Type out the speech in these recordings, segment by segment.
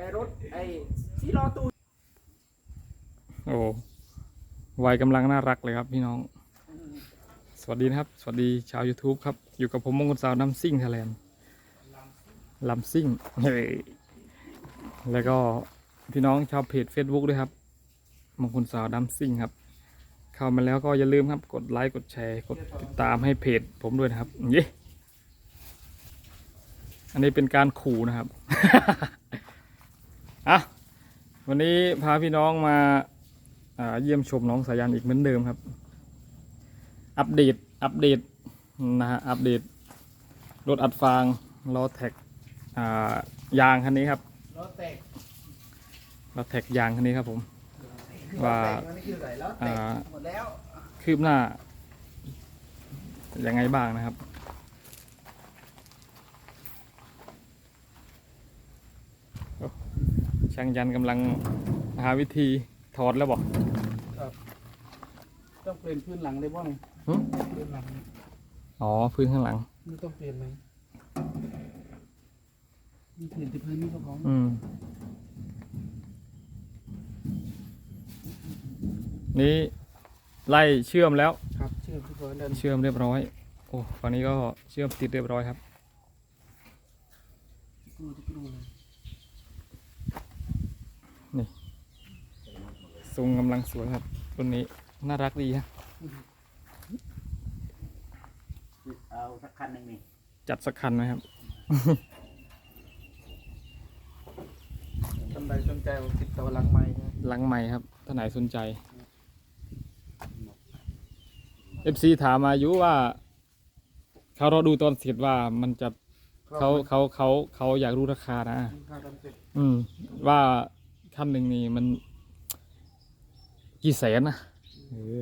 แต่รถไอ้ที่รอตู้โอ้วัยกำลังน่ารักเลยครับพี่น้อง สวัสดีนะครับ สวัสดีชาว YouTube ครับ อยู่กับผมมงคลสาวน้ำซิ่งไทยแลนด์ลำซิ่งเฮ้ยแล้วก็พี่น้องชาวเพจ Facebook ด้วยครับมงคลสาวน้ำซิ่งครับ เข้ามาแล้วก็อย่าลืมครับ กดไลค์กดแชร์กดติดตามให้เพจผมด้วยนะครับเย้อันนี้เป็นการขู่นะครับ อะวันนี้พาพี่น้องมาอ่าเยี่ยมชมน้องสายันอีกเหมือนเดิมครับ อัปเดตอัปเดตนะฮะอัปเดตรถอัดฟางล้อแท็กอ่ายางคันนี้ครับรถแตกล้อแท็กยางคันนี้ครับผมว่ารถแตกมันนี่คืออะไรรถแตกอ่าหมดแล้วคืบหน้ายังไงบ้างนะครับ โอ้ ช่างยันกำลังหาวิธีถอดแล้วบอกต้องเปลี่ยนพื้นหลังเลยบ่เนี่ยหึพื้นหลังอ๋อพื้นข้างหลังนี่ต้องเปลี่ยนไหมนี่เปลี่ยนที่พื้นนี่ก็พออืมนี่ไล่เชื่อมแล้วครับเชื่อมทุกคนเดินเชื่อมเรียบร้อยโอ้ฝั่งนี้ก็เชื่อมติดเรียบร้อยครับดูที่ดูเลย ทรงกำลังสวยครับรุ่นนี้น่ารักดีฮะเอาสักคันหนึ่งนี่จัดสักคันไหมครับท่านใดสนใจติดต่อหลังไม้นะหลังใหม่ครับถ้าไหนสนใจ FC ถามมาอยู่ว่า เขารอดูตอนเสร็จว่ามันจะเขาเขาเขาเขาอยากรู้ราคานะค่าทำเสร็จอืม ว่าคันหนึ่งนี่มัน กี่แสนนะเออ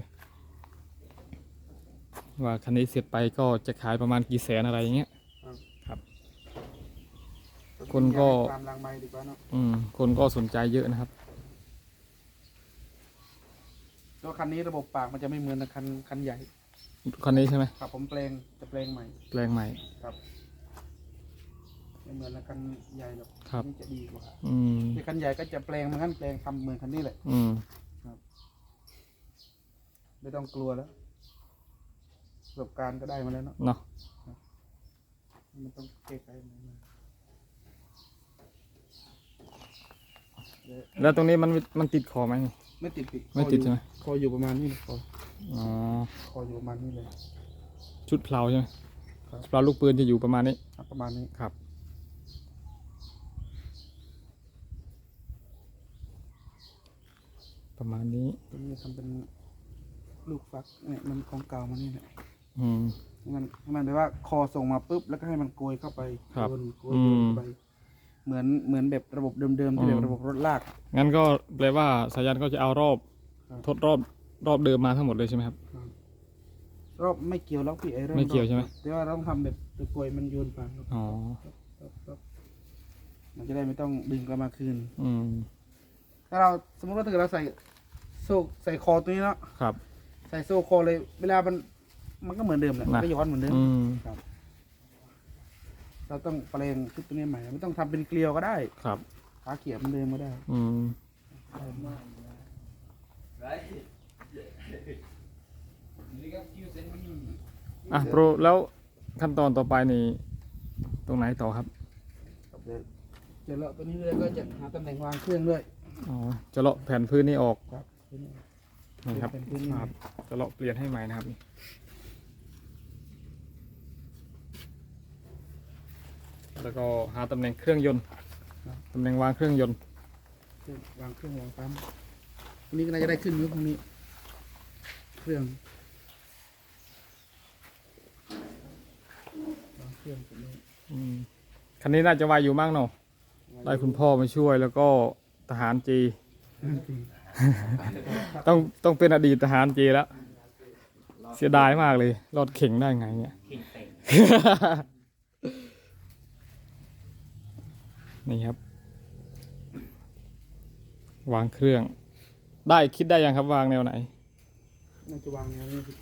ว่าคันนี้เสร็จไปก็จะขายประมาณกี่แสนอะไรอย่างเงี้ย ครับ คนก็ ตามหลังไม้ดีกว่าเนาะอืม คนก็สนใจเยอะนะครับตัวคันนี้ระบบปากมันจะไม่เหมือนกับคันคันใหญ่ คันนี้ใช่ไหมครับผมแปลงจะแปลงใหม่ แปลงใหม่ ครับไม่เหมือนกับคันใหญ่หรอกครับ นี่จะดีกว่าอืมที่คันใหญ่ก็จะแปลงเหมือนกันแปลงทำเหมือนคันนี้แหละ อืม ไม่ต้องกลัวแล้ว ประสบการณ์ก็ได้มาแล้วเนาะเนาะมันต้องเก้ไขมันมาเดี๋ยวแล้วตรงนี้มันมันติดคอไหมไม่ติดปิดไม่ติดใช่ไหม คออยู่ประมาณนี้เลยคออ๋อ คออยู่ประมาณนี้เลย ชุดเพลาใช่ไหมครับเพลาลูกปืนจะอยู่ประมาณนี้ครับประมาณนี้ ครับ ประมาณนี้ตรงนี้ทำเป็น ลูกฟักเนี่ยมันของเก่ามานี่แหละอืม ให้มันให้มันแบบว่าคอส่งมาปุ๊บแล้วก็ให้มันโกยเข้าไปครับโกยโกยอืมเข้าไป เหมือนเหมือนแบบระบบเดิมๆที่อืแบมบระบบรถลาก งั้นก็แปลว่าสายันก็จะเอารอบ ครับ ทดรอบรอบเดิมมาทั้งหมดเลยใช่ไหมครับ รอบไม่เกี่ยวแล้วพี่ไอ้เรื่องไม่เกี่ยวใช่ไหม แต่ว่าเราต้องทำแบบตัวกลวยมันโยนไปอ๋อ มันจะได้ไม่ต้องดึงกลับมาคืน อืม ถ้าเราสมมติว่าถ้าเกิดเราใส่โซ่ใส่คอตัวนี้เนาะครับ ใส่โซ่คอเลย เวลามันมันก็เหมือนเดิมแหละนะ ก็ย้อนเหมือนเดิมอืมเราต้องแปลงชุดตัวนี้ใหม่ไม่ต้องทำเป็นเกลียวก็ได้ครับ ขาเขียบเหมือนเดิมก็ได้ อืมอะโปรแล้วขั้นตอนต่อไปนี่ตรงไหนต่อครับเดี๋ยวเดี๋ยวเราตัวนี้เลยก็จะหาตำแหน่งวางเครื่องด้วยอ๋อจะเลาะแผ่นพื้นนี้ออก ครับตัว นี้นี่ครับแผ่นพื้นนี่ครับจะเลาะเปลี่ยนให้ใหม่นะครับแล้วก็หาตำแหน่งเครื่องยนต์ตำแหน่งวางเครื่องยนต์เครื่องวางเครื่องวางปั๊มวันนี้ก็น่าจะได้ขึ้นอยู่พรุ่งนี้ เครื่องวางเครื่องตัวนี้อืมคันนี้น่าจะวายอยู่มั่งเนาะได้คุณพ่อมาช่วยแล้วก็ทหารจี ต้องต้องเป็นอดีตทหารจีแล้ว เสียดายมากเลย รอดเข่งได้ไงเนี่ยนี่ครับ วางเครื่อง ได้คิดได้ยังครับวางแนวไหนน่าจะวางแนวนี้สิ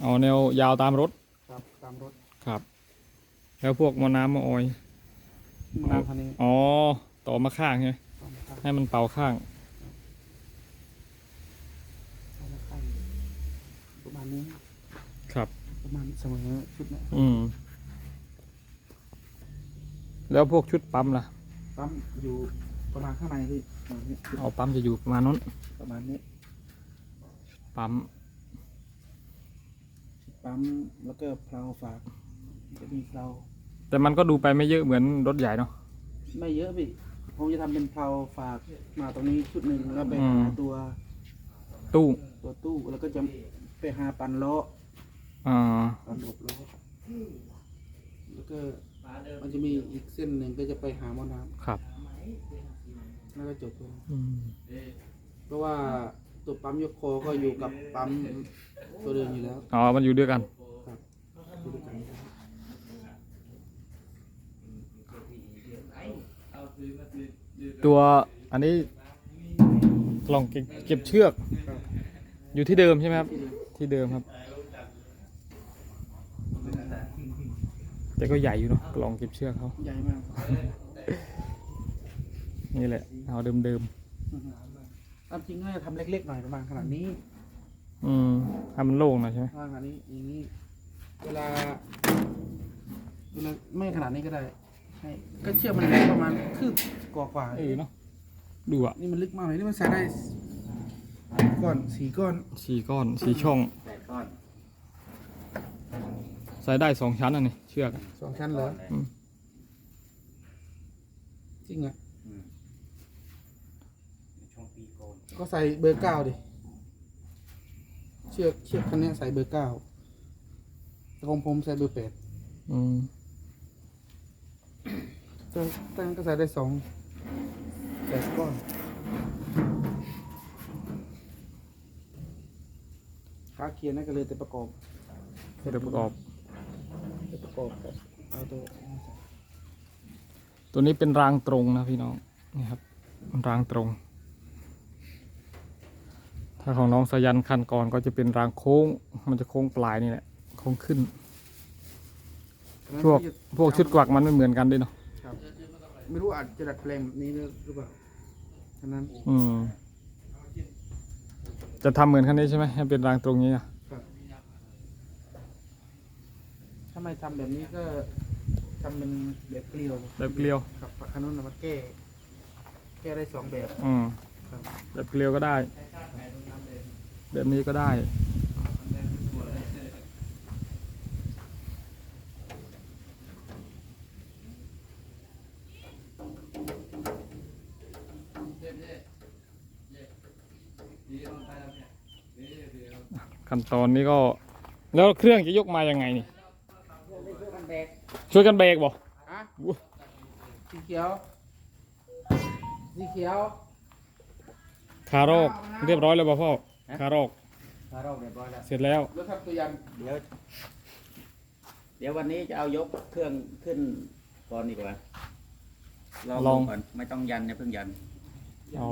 เอาแนวยาวตามรถครับตามรถครับ แล้วพวกมอน้ำมอออยน้ำคันนี้อ๋อต่อมาข้างใช่ไหมต่อมาข้างให้มันเป่าข้าง ต่อมาข้างประมาณนี้ ครับ ประมาณเสมอชุดเนี้ยอืม แล้วพวกชุดปั๊มล่ะ ปั๊มอยู่ประมาณข้างในพี่ประมาณนี้เอาปั๊มจะอยู่ประมาณนั้นประมาณนี้ปั๊มปั๊มแล้วก็เพลาฝากจะมีเพลาแต่มันก็ดูไปไม่เยอะเหมือนรถใหญ่เนาะ ไม่เยอะพี่ผมจะทำเป็นเพลาฝากมาตรงนี้ชุดหนึ่งแล้วไปอืหามตัวตู้ ตัวตู้แล้วก็จะไปหาปันล้อ อ่าปันอบล้อแล้วก็มันจะมีอีกเส้นหนึ่งก็จะไปหาหมอน้ครับำแล้วก็จบเลยอืมเพราะว่าตัวปั๊มยกคอก็อยู่กับปั๊มตัวเดิมอยู่แล้ว อ๋อมันอยู่ด้วยกันครับอยู่ด้วยกันตัวอันนี้กล่องเก็บเก็บเชือกครับอยู่ที่เดิมใช่ไหมครับ ที่เดิมครับ แต่ก็ใหญ่อยู่เนาะกล่องเก็บเชือกเขาใหญ่มากนี่แหละ เอาเดิมอือฮึตามจริงน่าจะทำเล็กๆหน่อยประมาณขนาดนี้ๆอืมให้มันโล่งหน่อยใช่ไหมประมาณขนาดนี้อย่างนี้ เวลาเวลาไม่ขนาดนี้ก็ได้ให้ก็เชือกมันประมาณคืบกว่าๆเออเนาะดูอะนี่มันลึกมากเลยนี่มันใส่ได้ก้อนสี่ก้อนสี่ก้อนสี่ช่องแปดก้อน ใส่ได้สองชั้นอันนี้เชือกอะ สองชั้นเหรออืม จริงอะ อืมช่วงปีโกนก็ใส่เบอร์เก้าดิ เชือกเชือกคันนี้ใส่เบอร์เก้าแต่ของผมใส่เบอร์แปดอืมแต่แต่ก็ใส่ได้สองแปดก้อนขาเคียนนั่นก็เลยแต่ประกอบ เดี๋ยวประกอบแต่ ประกอบกับเอาตัวนี้ใส่ตัวนี้เป็นรางตรงนะพี่น้องนี่ครับรางตรง ถ้าของน้องสายันคันก่อนก็จะเป็นรางโค้ง มันจะโค้งปลายนี่แหละโค้งขึ้น พวกพวกชุดกวักมันไม่เหมือนกันด้วยเนาะครับ ไม่รู้อาจจะดัดแปลงแบบนี้หรือเปล่าฉะนั้นอืมจะทำเหมือนคันนี้ใช่ไหมให้เป็นรางตรงนี้อะ ถ้าไม่ทำแบบนี้ก็ทำเป็นแบบเกลียวแบบเกลียว ครับคันนู้นน่ะมันแก้ แก้ได้สองแบบอืมครับแบบเกลียวก็ได้ แบบนี้ก็ได้ ขั้นตอนนี้ก็ แล้วเครื่องจะยกมายังไงนี่ ช่วยกันเบรกบ่อะสีเขียว สีเขียว คาโรกเรียบร้อยแล้วบ่พ่อคาโรกถ้าเราเรียบร้อยแล้วเสร็จแล้วแล้วครับตัวยันเดี๋ยวเดี๋ยววันนี้จะเอายกเครื่องขึ้นก่อนดีกว่าลองลองดูก่อนไม่ต้องยันเนี่ยเพิ่งยัน อ๋อ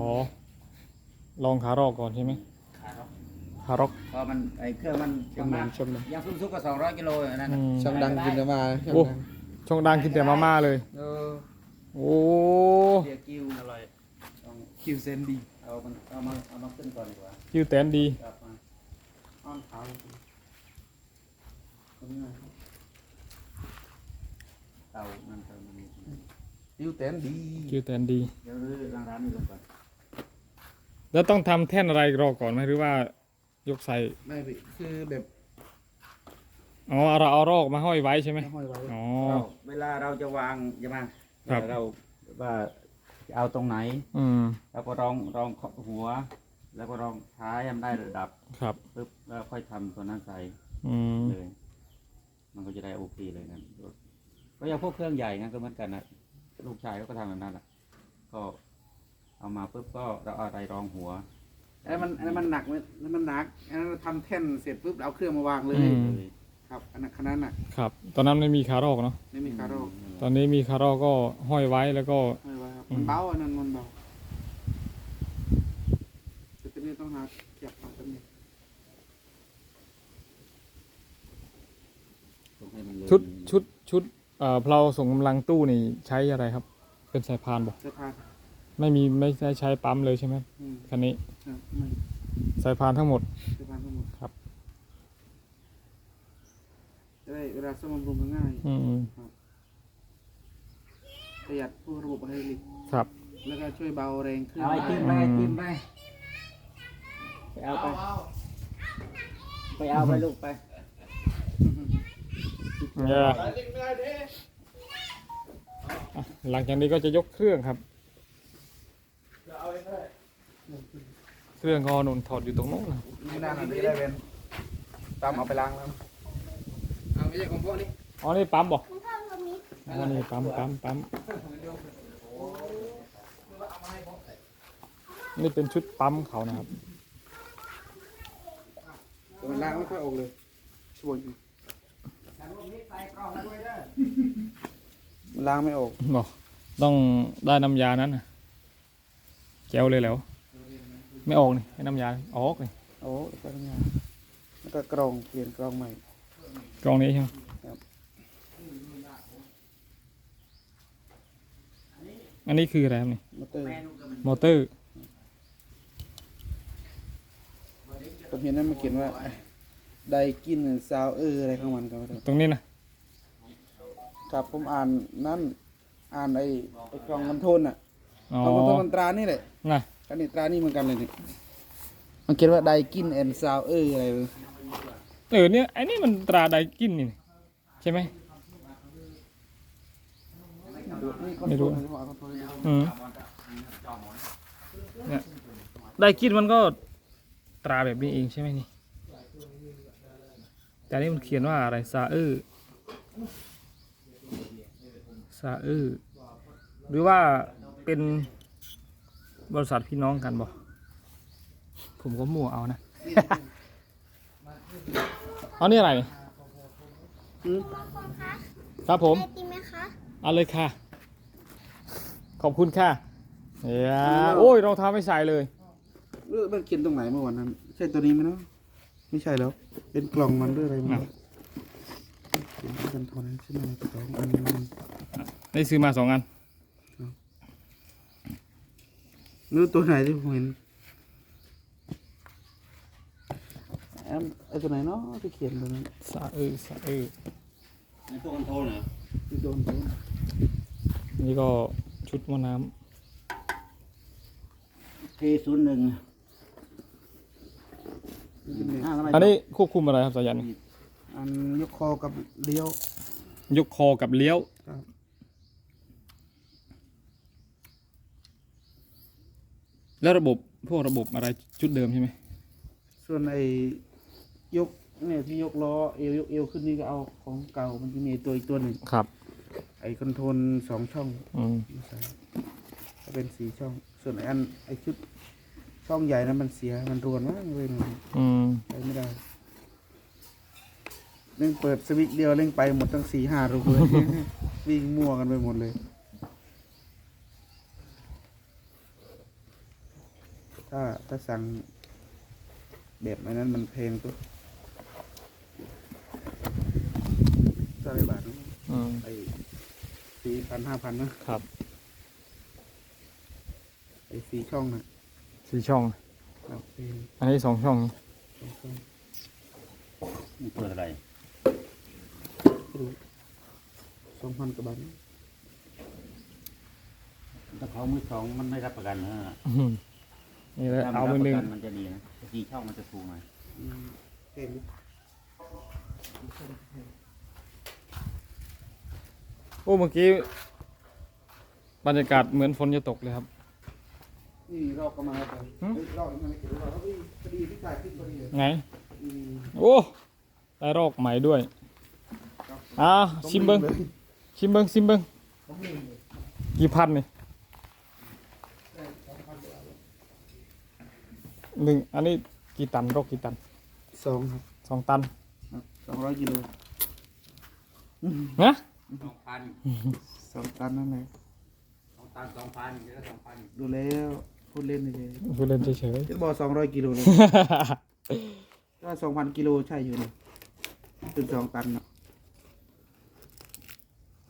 ลองคารอกก่อนใช่ไหมขาเนาะคารอกเพอมันไอเครื่องมันชมหนึ่งชมหนึ่งยังซุกๆก็สองร้อยกิโลอย่างนั้นอืน่ะมช่างดังกินแต่มาช่างโอ้ดังช่องดังกินแต่มาม่าเลย เออโอ้เดียวกิ้วอร่อยต้องคิวเซนดีเอามันเอามาเอามาขึ้นก่อนดีกว่าคิวแตนดีครับมาอ้อนขาวจริงตรงนี้มาเตามันเตามันคิวแตนดีคิวแตนดี เดี๋ยวรื้อร้านร้านนี้ลงก่อนแล้วต้องทำแท่นอะไรรอก่อนไหมหรือว่า ยกใส่ ไม่พี่คือแบบอ๋อเราเอารอกมาห้อยไว้ใช่ไหมไม่ห้อยไว้ อ๋อ เราเวลาเราจะวางใช่ไหมครับ เราว่าจะเอาตรงไหน อืม แล้วก็รองรองหัว แล้วก็รองท้ายให้มันได้ระดับครับปุ๊บแล้วค่อยทำตัวนั้นใส่อืม เลย มันก็จะได้โอเคเลยนะก็อย่างพวกเครื่องใหญ่งั้นก็เหมือนกันนะลูกชายเขาก็ทำแบบนั้นแหละก็เอามาปุ๊บก็เราเอาอะไรรองหัว อันนั้นมันอันนั้นมันหนักไหมอันนั้นมันหนักอันนั้นเราทำแท่นเสร็จปุ๊บเอาเครื่องมาวางเลย อืมเลยครับ อันนั้นคันนั้นน่ะครับ ตอนนั้นไม่มีคารอกเนาะไม่มีคาร์โร่ตอนนี้มีคารอกก็ห้อยไว้แล้วก็ห้อยไว้ครับอืมมันเบาอันนั้นมันเบาแต่ตัวนี้ต้องหาเก็บเอาตัวนี้ต้องให้มันเลยชุดชุดชุดเอ่อเพลาส่งกำลังตู้นี่ใช้อะไรครับไปเป็นสายพานบอกสายพาน ไม่มีไม่ได้ใช้ปั๊มเลยใช่ไหมอืมคันนี้ครับไม่สายพานทั้งหมดสายพานทั้งหมดครับ จะได้เวลาซ่อมบำรุงก็ง่าย อืมประหยัดพวกระบบไฮดรอลิกครับ แล้วก็ช่วยเบาแรงเครื่องเอาไอติมไปไอติมไปไปเอาไปไปเอาไปลูกไปเนี่ยอะหลังจากนี้ก็จะยกเครื่องครับ เครื่องก็หนุนถอดอยู่ตรงโน้นนะไม่นานหน่อยได้เป็นตามเอาไปล้างแล้วเอาไม่ใช่ของพวกนี้อ๋อนี่ปั๊มบอกอ๋อนี่ปั๊มปั๊มปั๊มนี่เป็นชุดปั๊มเขานะครับแต่มันล้างไม่ค่อยออกเลยช่วยอยู่มันล้างไม่ออกบอกต้องได้น้ำยานั้นนะ แก้วเลยแล้ว ไม่ออกนี่ให้น้ำยาออกนี่โอ้แล้วก็ทำงานแล้วก็กรองเปลี่ยนกรองใหม่กล่องนี้ใช่ไหมครับ อันนี้คืออะไรครับนี่มอเตอร์มอเตอร์ผมเห็นนั้นมันเขียนว่าไดกินซาวเอออะไรของมันกันไม่รู้ตรงนี้นะครับผมอ่านนั่นอ่านไอ้ไอ้กรองมันโทนอะ อ๋อกรองมันโทนมันตรานี่แหละนะอันนี้ตรานี่เหมือนกันเลยนี่มันเขียนว่าไดกินแอนซาวเอออะไรเลยเออเนี่ยไอ้นี่มันตราไดกินนี่ใช่ไหมไม่รู้อืมเนี่ยไดกินมันก็ตราแบบนี้เองใช่ไหมนี่ แต่อันนี่มันเขียนว่าอะไรซาเออร์ซาเออร์หรือว่า เป็นบริษัทพี่น้องกันบ่ผมก็มั่วเอานะเอานี่อะไรอืมครับผมไอติมไหมคะเอาเลยค่ะ ขอบคุณค่ะเนี่ยโอ้ยรองเท้าไม่ใส่เลยเรื่องมันเขียนตรงไหนเมื่อวันนั้น ใช่ตัวนี้ไหมเนาะไม่ใช่แล้ว เป็นกล่องมันหรืออะไรมันอะเขียนกันโทนใช่ไหมสองอันนี้มันได้ซื้อมาสองอัน ไม่รู้ตัวไหนที่ผมเห็นแอมไอ้ตัวไหนเนาะที่เขียนตัวนั้นสะเออสะเออในพวกคอนโทรลเหรอที่โดนตัวนั้นนี่ก็ชุดว่ายน้เคศูนย์หนึ่งที่เป็นห้าทำไมำอันนี้ควบคุมอะไรครับสายันอันยกคอกับเลี้ยวยกคอกับเลี้ยว ครับ แล้วระบบพวกระบบอะไรชุดเดิมใช่ไหมส่วนไอ้ยกเนี่ยที่ยกล้อเอวยกเอวขึ้นนี่ก็เอาของเก่ามันจะมีตัวอีกตัวหนึ่งครับ ไอ้คอนโทรลสองช่องอืมไม่ใส่ก็เป็นสีช่อง ส่วนไอ้อันไอ้ชุดช่องใหญ่นั้นมันเสียมันรวนมากเลยมันอืมไปไม่ได้เร่งเปิดสวิตช์เดียวเร่งไปหมดตั้งสี่ห้ารูเลย วิ่งมั่วกันไปหมดเลย ถ้าถ้าสั่งแบบอันนั้นมันเพลงตัวเท่าไหรบาทนะอืมไอ้สี่พันห้าพันนะครับไอ้สี่ช่องน่ะสี่ช่อง ครับเพลงอันนี้สองช่องสองช่องเปิดอะไรสองพันกว่าบาทนะ ถ้าเขามือสองมันไม่รับประกันนะ อืม นี่แหละถ้าเอามัมืนอรับหนึ่งประกันมันจะดีนะสี่ช่องมันจะถูกหน่อยอืมเพลงนี้โอ้เมื่อกี้บรรยากาศเหมือนฝนจะตกเลยครับนี่รอบก็มาแล้วหืมเฮ้ยรอบมันไม่เกี่ยวกับเราพี่พอดีพี่ถ่ายคลิปพอดีเลยไงอืมโอ้ได้รอกใหม่ด้วยอ่าชิมเบิงต้องชิมเบิงชิมเบิงกี่พันนี่ หนึ่งอันนี้กี่ตันรอกกี่ตันสองครับสองตันสองร้อยกิโลนะสองพันสองตันนั่นแหละสองตันสองพันเดี๋ยวสองพันดูแล้วพูดเล่นเลยพูดเล่นเฉยจะบอกสองร้อยกิโลเลยๆก็สองพันกิโลใช่อยู่นะเป็นสองตันเนาะ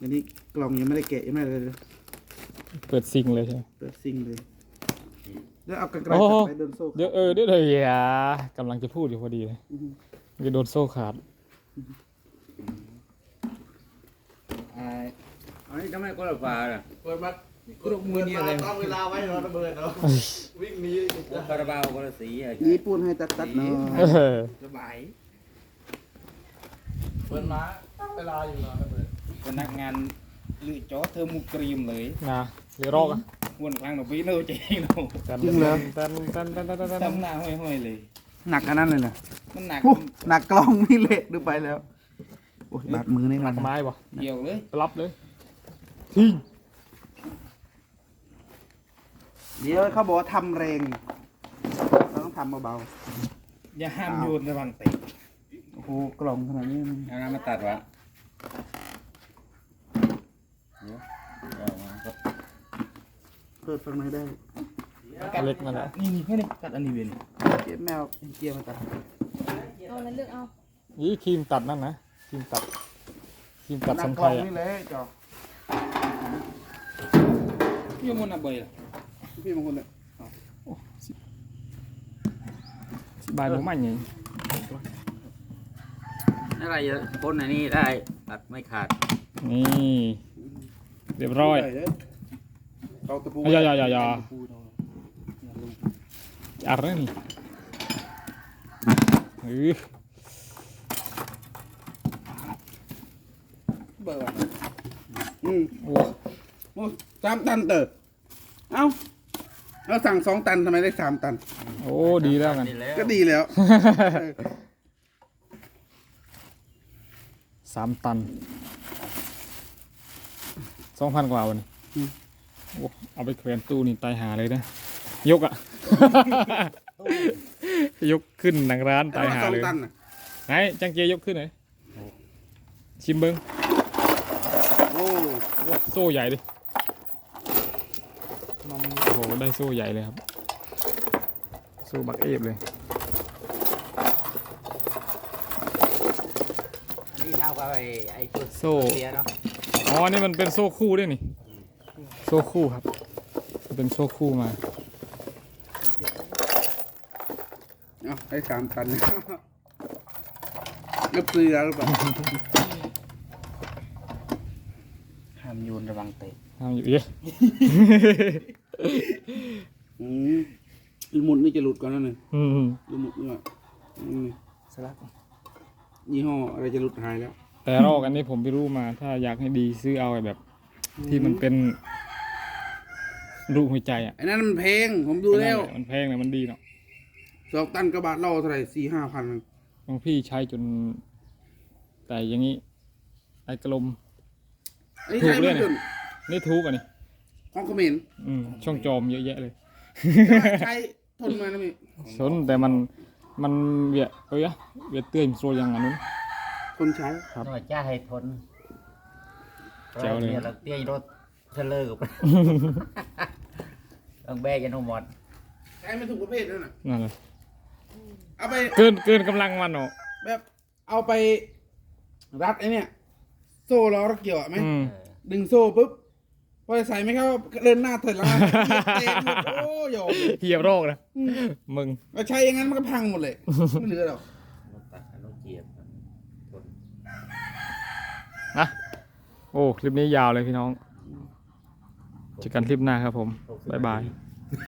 อันนี้กล่องยังไม่ได้แกะยังไม่ได้เลย เปิดซิงเลยใช่ไหมเปิดซิงเลย แล้วเอากระไกรโอ้โหไปเดินโซ่เดี๋ยวเออเดี๋ยวเดี๋ยวอย่ากำลังจะพูดอยู่พอดีเลยอือฮึจะโดนโซ่ขาด อันนี้ก็ไม่ก็ระบาดอะ เปิดมากรุกมือเนี่ยเลยตั้งเวลาไว้รอระเบิดเนาะวิ่งหนีคาราบาวคนละสีอะญี่ปุ่นให้ตัดตัดๆหน่อยเออสบายเปิดมาเวลาอยู่รอระเบิดพนักงานลือจอเธอมุกกรีมเลยนะเรือรอกอะ วนครั้งหนูปีโน่เจ๊งโน่ตันจริงเหรอตันตันตันตันตันตันทำหน้าห้อยๆเลย หนักขนาดนั้นเลยนะมันหนักอู้หนักกล้องนี่เละดูไปแล้วโอ้ยบาดมือนี่หนัมันกไม้ป่ะเกี่ยวเลยไปรับเลยทิ้งเดี๋ยวเขาบอกว่าทำแรงเราต้องทำเบาอย่าห้ามโยนระวังเตะๆโอ้โหกล่องขนาดนี้มันเอาน้ำมาตัดวะเดี๋ยวเอามาก็ เปิดฟังไหนอยได้เล็กมาแล้วนี่นี่แค่นี้กัดอันนี้เวยนเก็บแมวเกียร์มาตัดเอาแล้วเลือกเอายี่ครีมตัดนั่นนะครีมตัดครีมตัดหนัสักนกไทล่องยอะนี่เลยจอยมันอะเบยล่ะพี่บางคนเนี่ยสิบายผมไม่ไงอะไรเยอะพ่นอันนี้ได้ตัดไม่ขาดนี่เรียบร้อย ใหญ่เลยเอาตะปูอย่าอย่าอย่าอย่าตะปูเนาะอะไรนี่เออเบอร์ว่ะอืมโอ้โอ้สามตันเตอเอ้าเราสั่งสองตันทำไมได้สามตัน โอ้ดีแล้วกันนี่แล้วก็ดีแล้วสามตันสองพันกว่าวันนี้โอ้ เอาไปแขวนตู้นี่ตายหาเลยนะ ยกอะ ยกขึ้นหนังร้านตายหาสองเลยตันน่ะไหนจังเกียยกขึ้นหน่อยชิมเบิ้งโอ้โซ่ใหญ่ดิโอ้โหได้โซ่ใหญ่เลยครับ โซ่บักเอฟเลยนี่เท่ากับไอ้ไอ้ชุดโซ่เสียเนาะอ๋อนี่มันเป็นโซ่คู่ด้วยนี่ โซ่คู่ครับมันเป็นโซ่คู่มาเอาได้สามตันเลือบเสือหรือเปล่าห้ามโยนระวังเตะทำอยู่เอ๊ะอืมอีหมุดนี่จะหลุดก่อนแล้วหนึ่งอืมอีหมุดนี่ว่าอืมสลักยี่ห้ออะไรจะหลุดหายแล้ว แต่รอกอันนี้ผมไปรู้มา ถ้าอยากให้ดีซื้อเอาไอ้แบบ ที่มันเป็น รูปหัวใจอะไอ้นั่นมันเพลงผมดูแล้ว มันแพงเลยมันดีเนาะสองตันกระบะเล่าเท่าไหร่สี่ห้าพันบางพี่ใช้จน แต่อย่างนี้ไอ้กลมอันนี้ถูใช้กเลไม่ยเนี่ย จนนี่ทุกอันนี้ของเขมรอืมช่องจอมเยอะแยะเลย ใช้ทนมานะพี่สนแต่มันมันเวียเอ้ยอะเวียเตื้อยมันโซยังอันนู้น ทนใช้ ครับหน่อยจ้าให้ทนแจ๋วเลยนี่เราเตี้ยรถเทรลเลอร์กับ ต้องแบกยันหมดใช้ไม่ถูกประเภทนั่นน่ะนั่นแหละเอาไปเกินเกินกำลังมันเนาะแบบเอาไปรัดไอ้เนี่ย โซ่ล้อรถเกี่ยวอะไหมอืม ดึงโซ่ปุ๊บพอใส่ไม่เข้าเดินหน้าถอยหลังเหยียบเตะหมดโอ้ยมเหยียบโรคนะมึง เราใช้อย่างนั้นมันก็พังหมดเลยไม่เหลือหรอกรถตัดรถเกียบทนนะโอ้ คลิปนี้ยาวเลยพี่น้อง เจอกันคลิปหน้าครับผม บ๊ายบาย